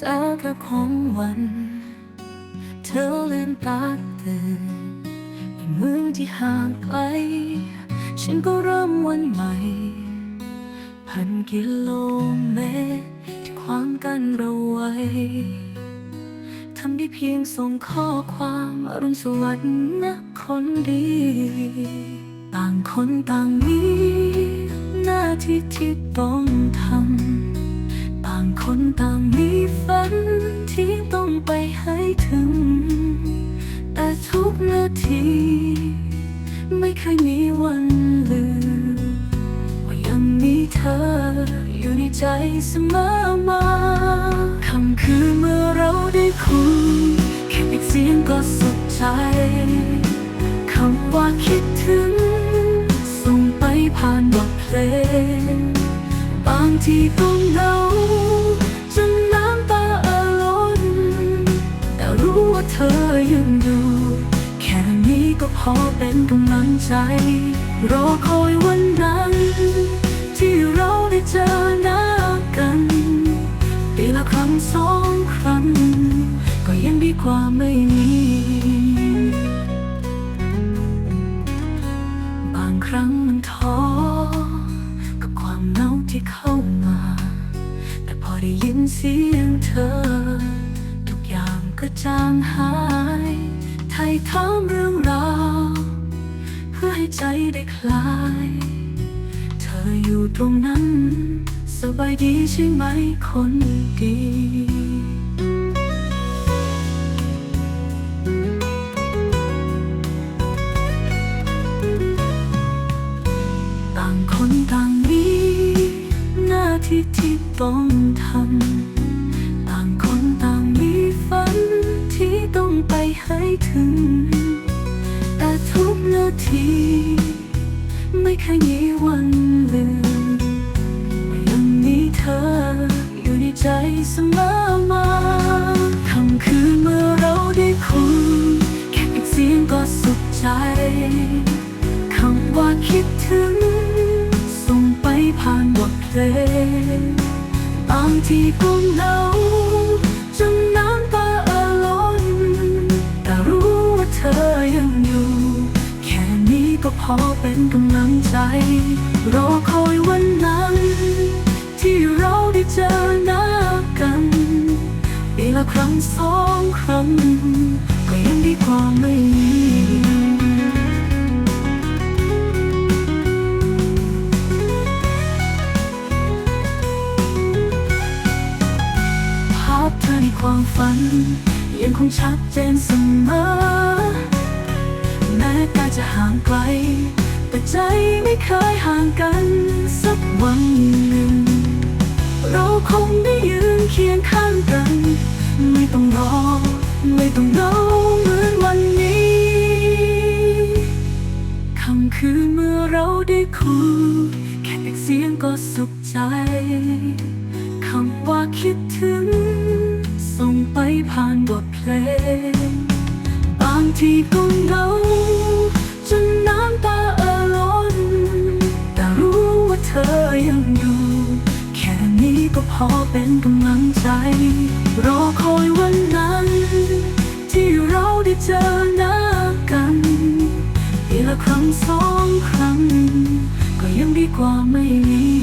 สาระของวัน เธอลืมตาตื่นในเมืองที่ห่างไกล ฉันก็เริ่มวันใหม่ พันกิโลเมตรที่ขวางกันเราไว้ทำได้เพียงส่งข้อความอรุณสวัสดิ์นะคนดี ต่างคนต่างมีหน้าที่ที่ต้องทำ คนต่างมีฝันที่ต้องไปให้ถึง แต่ทุกนาที ไม่เคยมีวันลืม ว่ายังมีเธออยู่ในใจเสมอมาคำคือเมื่อเราได้คุยแค่เพียงเสียงก็สุดใจคำว่าคิดถึง ส่งไปผ่านบทเพลง บางทีก็เหงาจน อเป็นกำลังใจ รอคอยวันนั้น ที่เราได้เจอหน้ากันปีละครั้งสองครั้ง ก็ยังดีกว่าไม่มีบางครั้งมันท้อกับความเหงาที่เข้ามา แต่พอได้ยินเสียงเธอ ทุกอย่างก็จางหาย ทยถามเรื่องราว เพื่อให้ใจได้คลาย เธออยู่ตรงนั้น สบายดีใช่ไหมคนดีต่างคนต่างมีหน้าที่ที่ต้องทำ ถึง แต่ทุกนาที ไม่เคยมีวันลืมยังมีเธออยู่ในใจเสมอมาคำคืนเมื่อเราได้คุยแค่เพียงเสียงก็สุขใจคำว่าคิดถึง ส่งไปผ่านบทเพลงบางทีก็เหงา นี้ก็พอเป็นกำลังใจ รอคอยวันนั้น ที่เราได้เจอหน้ากันปีละครั้งสองครั้งก็ยังดีกว่าไม่มีภาพเธอในความฝัน ยังคงชัดเจนเสมอ แม้กายจะห่างไกล แต่ใจไม่เคยห่างกันสักวันหนึ่ง เราคงได้ยืนเคียงข้างกัน ไม่ต้องรอ ไม่ต้องเหงาเหมือนวันนี้คำคืนเมื่อเราได้คุยแค่เสียงก็สุขใจคำว่าคิดถึง ส่งไปผ่านบทเพลงบาง ทีก็เหงาจนน้ำตาเอ่อล้น แต่รู้ว่าเธอยังอยู่ แค่นี้ก็พอเป็นกำลังใจ รอคอยวันนั้น ที่เราได้เจอหน้ากันปีละครั้งสองครั้ง ก็ยังดีกว่าไม่มี